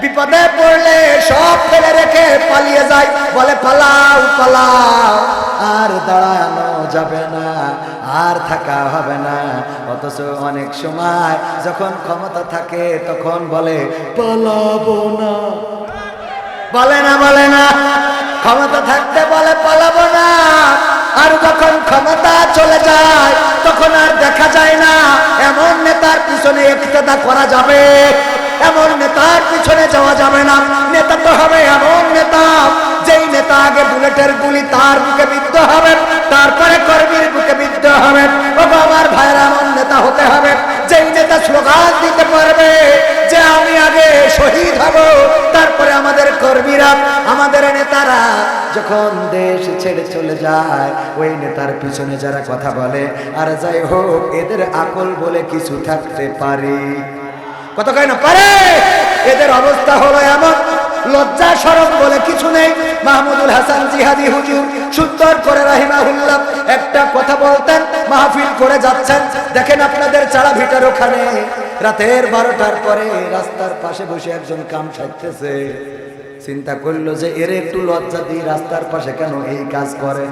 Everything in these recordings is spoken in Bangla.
বিপদে পড়লে সব ফেলে রেখে পালিয়ে যায়। বলে, পালাও পালাও, আর দাঁড়ানো যাবে না, আর থাকা হবে না। অথচ অনেক সময় যখন ক্ষমতা থাকে, তখন বলে, পালাবো না। বলে না বলে না। ক্ষমতা থাকতে বলে, পালাবো না। আর যখন ক্ষমতা চলে যায়, তখন আর দেখা যায় না। এমন নেতার পিছনে একতেদা করা যাবে। এমন নেতার বুলেটের গুলি তার বুকে বিদ্ধ হবে, তারপরে কর্মীর বুকে বিদ্ধ হবে। ও আমার ভাইয়ের এমন নেতা হতে হবে যেই নেতা স্লোগান দিতে পারবে, যে আমি আগে শহীদ হব, তারপরে আমাদের কর্মীরা, আমাদের নেতারা যখন দেশ ছেড়ে চলে যায়, ওই নেতার পিছনে যারা কথা বলে, আর যাই হোক, এদের আকল বলে কিছু থাকতে পারে। কত কয় না, পারে! এদের অবস্থা হলো এমন লজ্জা সরম বলে কিছু নেই। মাহমুদুল হাসান জিহাদি হুজুর সুন্দর করে রাহিমাহুল্লাহ একটা কথা বলতেন, মাহফিল করে যাচ্ছেন। দেখেন আপনাদের চাড়া ভিটার ওখানে। রাতের বারোটার পরে রাস্তার পাশে বসে একজন কাম সাজতেছে চিন্তা করল যে এর একটু লজ্জা দিয়ে রাস্তার পাশে কেন এই কাজ করে।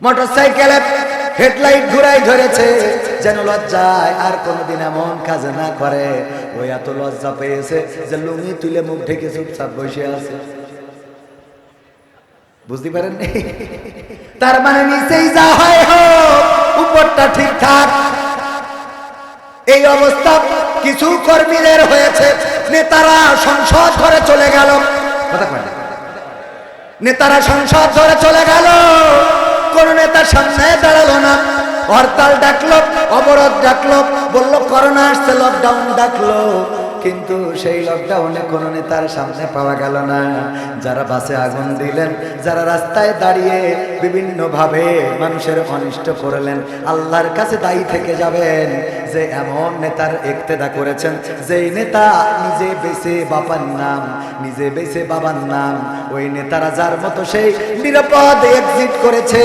মোটর সাইকেলে হেডলাইট ঘুরাই ধরেছে, যেন লজ্জায় আর কোনোদিন এমন কাজ না করে। ওই এত লজ্জা পেয়েছে যে লুঙ্গি তুলে মুখ ঢেকে চুপচাপ বসে আছে। বুঝতে পারেন? তার মানে নিচেই যা হয় হোক, উপরটা ঠিকঠাক। এই অবস্থা কিছু কর্মীদের হয়েছে। নেতারা সংসদ ধরে চলে গেল। নেতারা সংসদ ধরে চলে গেল। কোন নেতার সামনে দাঁড়াল না। হরতাল ডাকলো অবরোধ ডাকলো বলল করোনা আসছে লকডাউন ডাকলো। কিন্তু সেই লকডাউনে কোনো নেতার সামনে পাওয়া গেল না। যারা বাসে আগুন দিলেন, যারা রাস্তায় দাঁড়িয়ে বিভিন্ন ভাবে মানুষের অনিষ্ট করলেন, আল্লাহর কাছে দায়ী থেকে যাবেন যে এমন নেতার একতেদা করেছেন, যেই নেতা নিজে বেছে বাবার নাম, নিজে বেছে বাবার নাম, ওই নেতারা যার মতো সেই নিরাপদ এক্সিট করেছে।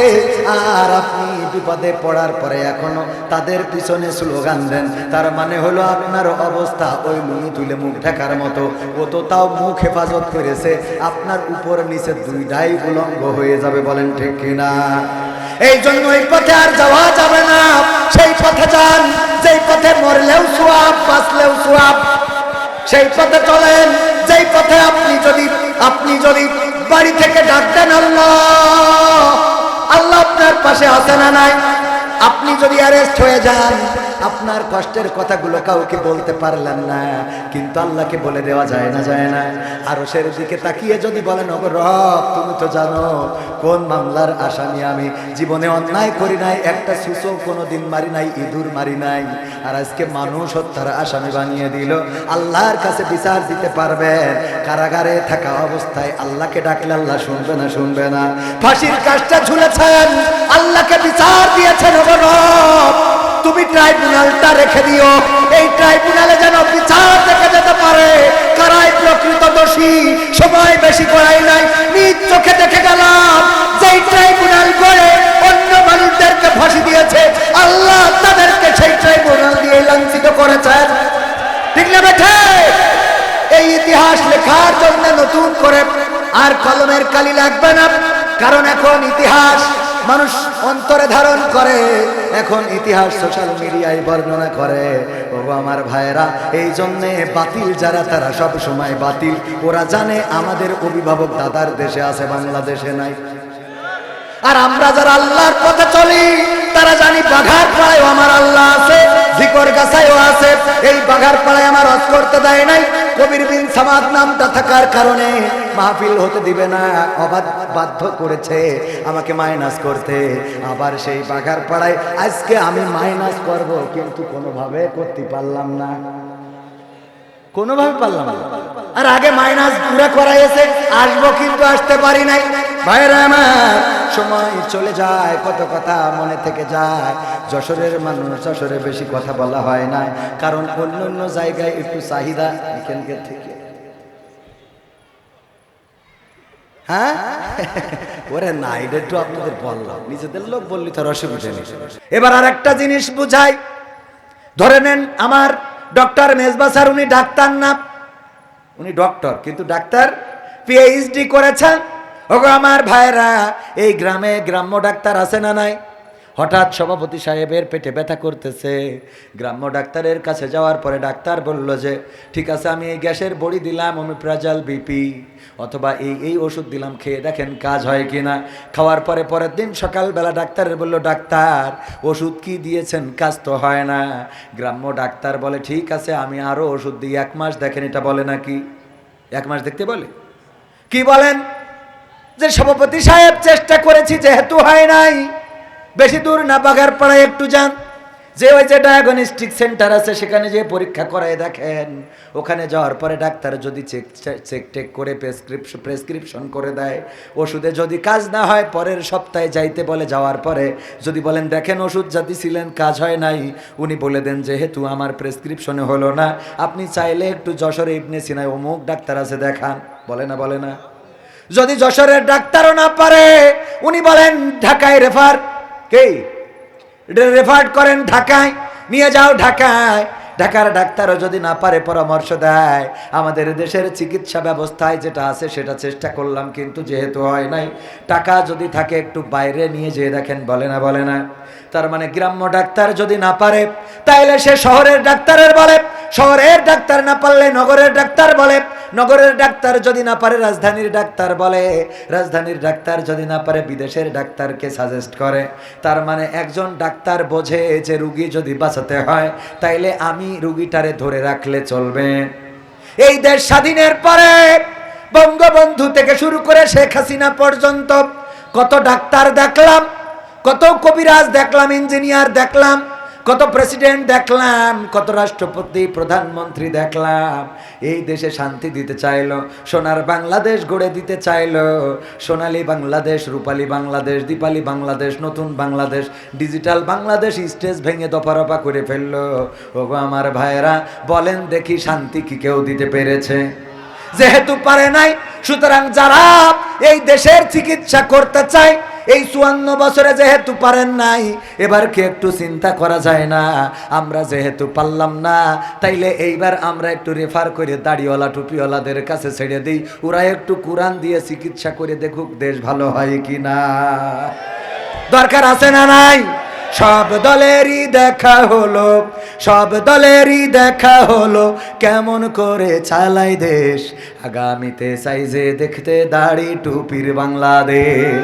আর আপনি বিপদে পড়ার পরে এখনও তাদের পিছনে স্লোগান দেন। তার মানে হলো আপনার অবস্থা ওই লুঙ্গি তুলে মুখ ঢাকার মতো। ও তো তাও মুখ হেফাজত করেছে। আপনার উপর নিচে দুইটাই উলঙ্গ হয়ে যাবে, বলেন ঠিক কিনা? এই জন্য এই পথে আর যাওয়া যাবে না। সেই পথে যান, যেই পথে মরলেও সোয়াব, বাঁচলেও সোয়াব। সেই পথে চলেন, যেই পথে আপনি যদি আপনি যদি বাড়ি থেকে ডাক দেন আল্লাহ। আল্লাহ আপনার পাশে আসে না নাই? আপনি যদি অ্যারেস্ট হয়ে যান আপনার কষ্টের কথাগুলো কাউকে বলতে পারলেন না, কিন্তু আল্লাহকে বলে দেওয়া যায় না যায় না। আরও সের দিকে তাকিয়ে যদি বলেন, ওগো রব, তুমি তো জানো কোন মামলার আসামি আমি। জীবনে অন্যায় করি নাই, একটা সুসো কোনো দিন মারি নাই, ইঁদুর মারি নাই। আর আজকে মানুষ হত্যার আসামি বানিয়ে দিল। আল্লাহর কাছে বিচার দিতে পারবেন কারাগারে থাকা অবস্থায় আল্লাহকে ডাকলে আল্লাহ শুনবে না শুনবে না। ফাঁসির কাজটা ঝুলেছেন, আল্লাহকে বিচার দিয়েছেন রব। তুমি ট্রাইব্যুনালটা রেখে দিও। এই ট্রাইব্যুনালে যেন বিচার দেখে যেতে পারে। কারাই প্রকৃত দোষী, সময় বেশি করাই নাই, নিজ চোখে দেখে গেলাম যেই ট্রাইব্যুনাল করে অন্য মানুষদেরকে ফাঁসি দিয়েছে। আল্লাহ তাদেরকে সেই ট্রাইব্যুনাল দিয়ে লাঞ্ছিত করেছেন ঠিক না বেঠে? এই ইতিহাস লেখার জন্য নতুন করে আর কলমের কালি লাগবে না, কারণ এখন ইতিহাস মানুষ অন্তরে ধারণ করে। এখন ইতিহাস সোশ্যাল মিডিয়ায় বর্ণনা করে। ও আমার ভাইয়েরা, এই জন্যে বাতিল যারা, তারা সব সময় বাতিল। ওরা জানে আমাদের অভিভাবক দাদার দেশে আছে, বাংলাদেশে নাই। আর আমরা যারা আল্লাহর পথে চলি, তারা জানি বাঘার পাড়ায় আমার আল্লাহ আছে জিকর গাছায়ও আছে। এই বাঘার পাড়ায় আমার হজ করতে দেয় নাই। কবির বিন সামাদ নামটা থাকার কারণে মাহফিল হতে দিবে না, অবাধ বাধ্য করেছে আমাকে মাইনাস করতে। আবার সেই বাঘার পাড়ায়, আজকে আমি মাইনাস করব, কিন্তু কোনোভাবে করতে পারলাম না। কোনোভাবে পারলাম না। আর আগে মাইনাস পুরা করাইছে আসব কিন্তু আসতে পারি নাই। ভাইরা আমার, সময় চলে যায়, কত কথা মনে থেকে যায়। যশোরের মানুষ, যশোরে বেশি কথা বলা হয় না, কারণ অন্য অন্য জায়গায় একটু চাহিদা এখানকার থেকে। হ্যাঁ? ওরে না, এটা একটু আপনাদের বললাম। নিজেদের লোক বললি তো অসুবিধা নেই। এবার আর একটা জিনিস বুঝাই। ধরে নেন আমার ডক্টর মেজবা স্যার, উনি ডাক্তার না। উনি ডক্টর, কিন্তু ডাক্তার পিএইচডি করেছেন। ওগো, আমার ভাইরা এই গ্রামে গ্রাম্য ডাক্তার আছে না নাই? হঠাৎ সভাপতি সাহেবের পেটে ব্যথা করতেছে। গ্রাম্য ডাক্তারের কাছে যাওয়ার পরে ডাক্তার বলল যে, ঠিক আছে, আমি এই গ্যাসের বড়ি দিলাম আমি অমিপ্রাজাল বিপি অথবা এই এই ওষুধ দিলাম, খেয়ে দেখেন কাজ হয় কি না। খাওয়ার পরে পরের দিন সকালবেলা ডাক্তারের বলল, ডাক্তার, ওষুধ কি দিয়েছেন? কাজ তো হয় না। গ্রাম্য ডাক্তার বলে, ঠিক আছে, আমি আরও ওষুধ দিই, এক মাস দেখেন এটা বলে নাকি? এক মাস দেখতে বলে? কি বলেন? যে সভাপতি সাহেব চেষ্টা করেছি, যেহেতু হয় নাই বেশি দূর না বাগার পাড়ায় একটু যান। যে ওই যে ডায়াগনস্টিক সেন্টার আছে, সেখানে যে পরীক্ষা করায় দেখেন। ওখানে যাওয়ার পরে ডাক্তার যদি চেক চেক টেক করে প্রেসক্রিপশন প্রেসক্রিপশন করে দেয়। ওষুধে যদি কাজ না হয়, পরের সপ্তাহে যাইতে বলে, যাওয়ার পরে যদি বলেন, দেখেন, ওষুধ যা দিছিলেন কাজ হয় নাই। উনি বলে দেন, যেহেতু আমার প্রেসক্রিপশনে হলো না, আপনি চাইলে একটু যশোরে ইবনে সিনায় অমুক ডাক্তার আছে, দেখান। বলে না বলে না। যদি যশোরের ডাক্তারও না পারে, উনি বলেন, ঢাকায় রেফার কে? এটা রেফার করেন ঢাকায়। নিয়ে যাও ঢাকায়। ঢাকার ডাক্তারও যদি না পারে পরামর্শ দেয়, আমাদের দেশের চিকিৎসা ব্যবস্থায় যেটা আছে সেটা চেষ্টা করলাম, কিন্তু যেহেতু হয় নাই, টাকা যদি থাকে একটু বাইরে নিয়ে যেয়ে দেখেন, বলে না বলে না। তার মানে গ্রাম্য ডাক্তার যদি না পারে, তাইলে সে শহরের ডাক্তারের বলে। শহরের ডাক্তার না পারলে নগরের ডাক্তার বলে। নগরের ডাক্তার যদি না পারে, রাজধানীর ডাক্তার বলে। রাজধানীর ডাক্তার যদি না পারে, বিদেশের ডাক্তারকে সাজেস্ট করে। তার মানে একজন ডাক্তার বোঝে যে রুগী যদি বাঁচাতে হয়, তাইলে আমি রুগীটারে ধরে রাখলে চলবে। এই দেশ স্বাধীনের পরে বঙ্গবন্ধু থেকে শুরু করে শেখ হাসিনা পর্যন্ত কত ডাক্তার দেখলাম, কত কবিরাজ দেখলাম, ইঞ্জিনিয়ার দেখলাম কত প্রেসিডেন্ট দেখলাম, কত রাষ্ট্রপতি, প্রধানমন্ত্রী দেখলাম। এই দেশে শান্তি দিতে চাইলো, সোনার বাংলাদেশ গড়ে দিতে চাইলো। সোনালি বাংলাদেশ, রূপালী বাংলাদেশ, দীপালি বাংলাদেশ, নতুন বাংলাদেশ ডিজিটাল বাংলাদেশ স্টেজ ভেঙে দফারফা করে ফেলল। ওগো আমার ভাইয়েরা, বলেন দেখি শান্তি কি কেউ দিতে পেরেছে? যেহেতু পারে নাই, সুতরাং যারা এই দেশের চিকিৎসা করতে চায় এই চুয়ান্ন বছরে যেহেতু পারেন নাই, এবার কি একটু চিন্তা করা যায় না? আমরা যেহেতু পারলাম না, তাইলে এইবার আমরা একটু রেফার করে দাড়িওয়ালা, টুপিওয়ালাদের কাছে ছেড়ে দিই। ওরা একটু কোরআন দিয়ে চিকিৎসা করে দেখুক দেশ ভালো হয় কি না দরকার আছে না নাই? সব দলেরই দেখা হলো, সব দলেরই দেখা হলো, কেমন করে চালাই দেশ? আগামীতে চাই যে দেখতে দাড়ি টুপির বাংলাদেশ।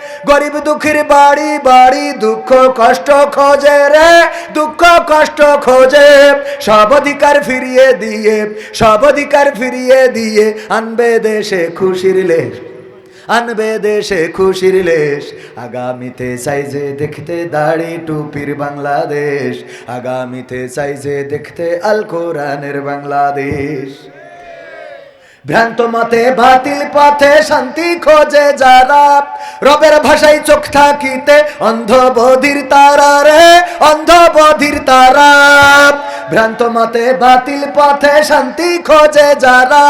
গরিব দুঃখীর বাড়ি বাড়ি দুঃখ কষ্ট খোঁজে রে, দুঃখ কষ্ট খোঁজে। সব অধিকার ফিরিয়ে দিয়ে, সব অধিকার ফিরিয়ে দিয়ে আনবে দেশে খুশির লেশ, আনবে দেশে খুশির লেশ। আগামীতে চাইছে দেখতে দাড়ি টুপির বাংলাদেশ, আগামীতে চাইছে দেখতে আল কোরআনের বাংলাদেশ। ভ্রান্ত মতে বাতিল পথে শান্তি খোঁজে যারা। রবের ভাষায় চোখ থাকিতে অন্ধ বধির তারা রে অন্ধ বধির তারা। ভ্রান্ত মতে বাতিল পথে শান্তি খোঁজে যারা।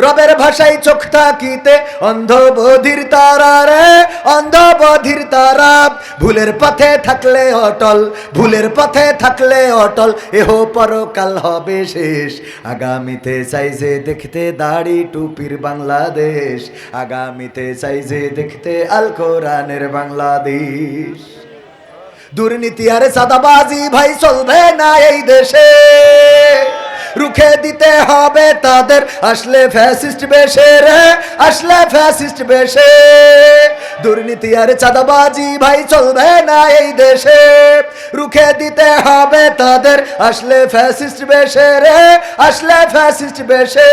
রবের ভাষায় চোখ থাকিতে অন্ধ বধির তারা রে অন্ধ বধির তারা। ভুলের পথে থাকলে অটল, ভুলের পথে থাকলে অটল, এহ পরকাল হবে শেষ। আগামীতে চাইছে দেখতে দাড়ি টুপির বাংলাদেশ। আগামীতে চাই যে দেখতে আল কোরআনের বাংলাদেশ। দুর্নীতি আরে সাদাবাজি ভাই, চলবে না এই দেশে। রুখে দিতে হবে তাদের। আসলে ফ্যাসিস্ট বেশে রে, আসলে ফ্যাসিস্ট বেশে। দুর্নীতি আর চাঁদাবাজি ভাই চলবে না এই দেশে। রুখে দিতে হবে তাদের, আসলে ফ্যাসিস্ট বেশে রে, আসলে ফ্যাসিস্ট বেশে।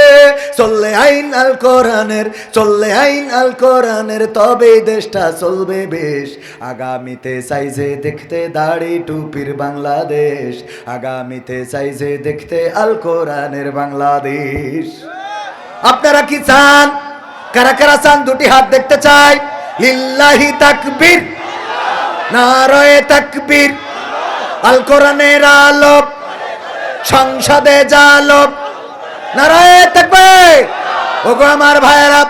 চললে আইন আল কোরআনের, চললে আইন আল কোরআনের, তবে দেশটা চলবে বেশ। আগামীতে সাইজে দেখতে দাড়ি টুপির বাংলাদেশ। আগামীতে সাইজে দেখতে আল কোরআনের বাংলাদেশ। আপনারা কি চান? কারা কারা চান? দুটি হাত দেখতে চাই। লিল্লাহি তাকবীর, নারায়ে তাকবীর, আল কোরআনের আলো সংসদে জালো নারায়ে তাকবীর! ওগো আমার ভাইয়েরা,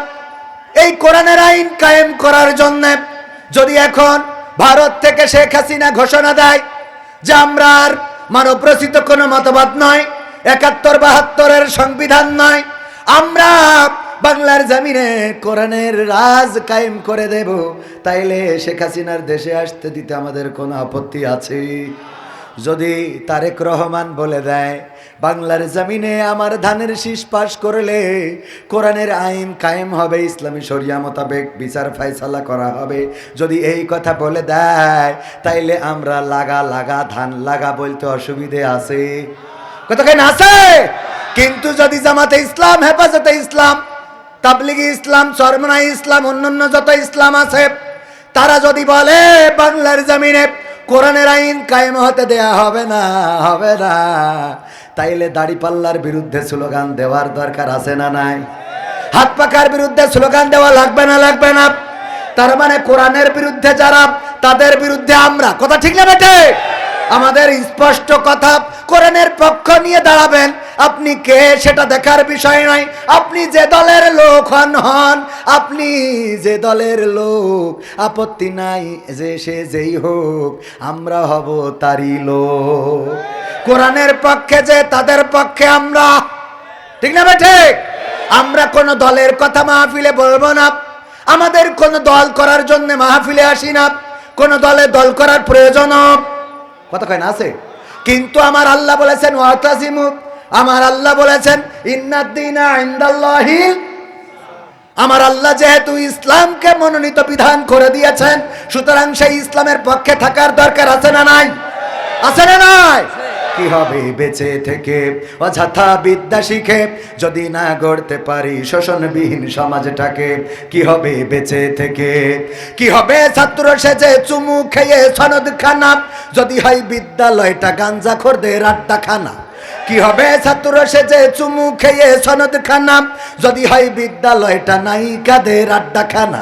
এই কোরআনের আইন কায়েম করার জন্য যদি এখন ভারত থেকে শেখ হাসিনা ঘোষণা দেয় যে আমরা আর মানবরচিত কোনো মতবাদ নয় একাত্তর বাহাত্তরের সংবিধান নয়। আমরা বাংলার জমিনে কোরআনের রাজ কায়েম করে দেব। তাইলে শেখ হাসিনার দেশে আসতে দিতে আমাদের কোনো আপত্তি আছে? যদি তারেক রহমান বলে দেয়, বাংলার জমিনে আমার ধানের শীষ পাশ করলে কোরআনের আইন কায়েম হবে, ইসলামী শরিয়া মোতাবেক বিচার ফায়সালা করা হবে। যদি এই কথা বলে দেয়, তাইলে আমরা লাগা লাগা ধান লাগা বলতে অসুবিধে আছে। কতখানি আছে? কিন্তু যদি জামাতে ইসলাম, হেফাজতে ইসলাম, তাবলিগি ইসলাম সরমনা ইসলাম, অন্যান্য যত ইসলাম আছে, তারা যদি বলে, বাংলার জমিনে কোরআনের আইন কায়েম হতে দেয়া হবে না হবে না, তাইলে দাড়িপাল্লার বিরুদ্ধে স্লোগান দেওয়ার দরকার আছে না নাই? হাত পাকার বিরুদ্ধে স্লোগান দেওয়া লাগবে না লাগবে না? তার মানে কোরআনের বিরুদ্ধে যারা, তাদের বিরুদ্ধে আমরা। কথা ঠিক না বেটে আমাদের স্পষ্ট কথা কোরআনের পক্ষ নিয়ে দাঁড়াবেন। আপনি কে সেটা দেখার বিষয় নয়। আপনি যে দলের লোক হন হন। আপনি যে দলের লোক, আপত্তি নাই যে সে যেই হোক, আমরা হব তারই লোক। কোরআনের পক্ষে যে, তাদের পক্ষে আমরা। ঠিক না ঠিক? আমরা কোন দলের কথা মাহফিলে বলব না। আমাদের কোন দল করার জন্য মাহফিলে আসি না। কোন দলে দল করার প্রয়োজন কথা আছে? কিন্তু আমার আল্লাহ বলেছেন আমার আল্লাহ বলেছেন, ইন্নাদ্দিনা ইনদাল্লাহি। আমার আল্লাহ যেহেতু ইসলামকে মনোনীত বিধান করে দিয়েছেন, সুতরাং সেই ইসলামের পক্ষে থাকার দরকার আছে না নাই? আছে না নাই? কি হবে বেঁচে থেকে? অযথা বিদ্যা শিখে যদি না গড়তে পারি শোষণবিহীন সমাজটাকে, কি হবে বেঁচে থেকে? কি হবে ছাত্র সেজে চুমু খেয়ে সনদ খানা যদি হয় বিদ্যালয়টা গাঞ্জা খোরদের আড্ডা খানা কি হবে ছাত্র সেজে চুমু খেয়ে সনদ খানা যদি হয় বিদ্যালয়টা নায়িকাদের আড্ডা খানা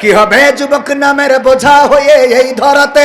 কি হবে? যুবক নামের বোঝা হয়ে এই ধরাতে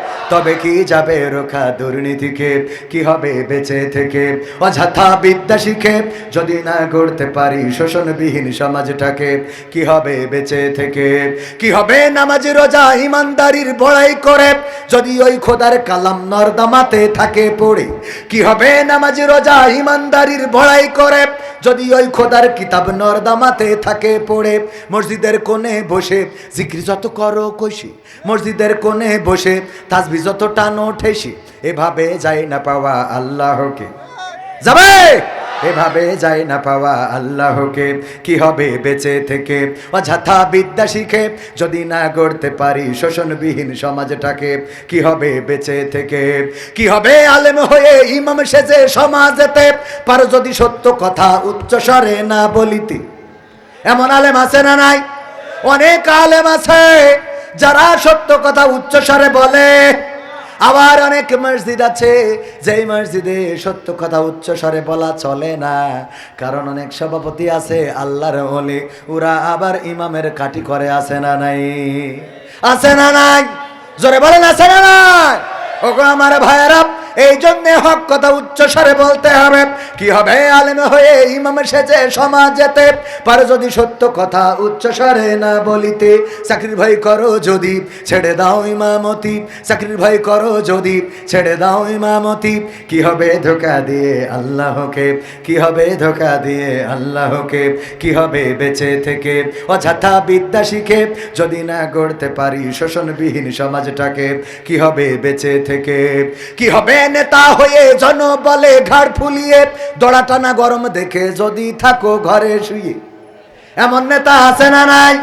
তবে কি যাবে রোখা দুর্নীতিকে? কি হবে বেঁচে থেকে? অযথা বিদ্যা শিখে যদি না গড়তে পারি শোষণবিহীন সমাজটাকে, কি হবে বেঁচে থেকে? কি হবে নামাজ, রোজা, ইমানদারির বড়াই করে? যদি ওই খোদার কালাম নর্দমাতে থাকে পড়ে, কি হবে নামাজ, রোজা, ইমানদারির বড়াই করে? যদি ওই খোদার কিতাব নর্দামাতে থাকে পড়ে, মসজিদের কোণে বসে, জিক্রি যত করো কষি মসজিদের কোণে বসে তাসবি যত টানো ঠেসি এভাবে যায় না পাওয়া আল্লাহকে। যাবে? এভাবে যায় না পাওয়া আল্লাহকে। কি হবে বেঁচে থেকে? অযথা বিদ্যা শিখে যদি না গড়তে পারি শোষণবিহীন সমাজটাকে, কি হবে বেঁচে থেকে? কি হবে আলেম হয়ে ইমাম সেজে সমাজেতে? পারো যদি সত্য কথা উচ্চ স্বরে না বলিতে। এমন আলেম আছে না নাই? অনেক আলেম আছে, যারা সত্য কথা উচ্চ স্বরে বলে। আবার অনেক মসজিদ আছে, যেই মসজিদে সত্য কথা উচ্চ স্বরে বলা চলে না। কারণ অনেক সভাপতি আছে, আল্লাহর হলে ওরা আবার ইমামের কাটি করে, আছে না নাই? আছে না নাই? জোরে বলেন, আছে না নাই? ওগো আমার ভাইয়েরা এই জন্য হক কথা উচ্চ স্বরে বলতে হবে। কি হবে? আলেম হয়ে ইমাম সেজে সমাজেতে। পারে যদি সত্য কথা উচ্চ স্বরে না বলিতে, চাকরির ভয় করো যদি, ছেড়ে দাও ইমামতি। চাকরির ভয় করো যদি, ছেড়ে দাও ইমামতি। কি হবে ধোকা দিয়ে আল্লাহকে? কি হবে ধোকা দিয়ে আল্লাহকে? কি হবে বেঁচে থেকে? অযথা বিদ্যা শিখে যদি না গড়তে পারি শোষণবিহীন সমাজটাকে, কি হবে বেঁচে থেকে? কি হবে নেতা হয়ে জন বলে ঘাড় ফুলিয়ে দড়া টানা গরম দেখে যদি থাকো ঘরে শুয়ে। এমন নেতা আছে না নাই?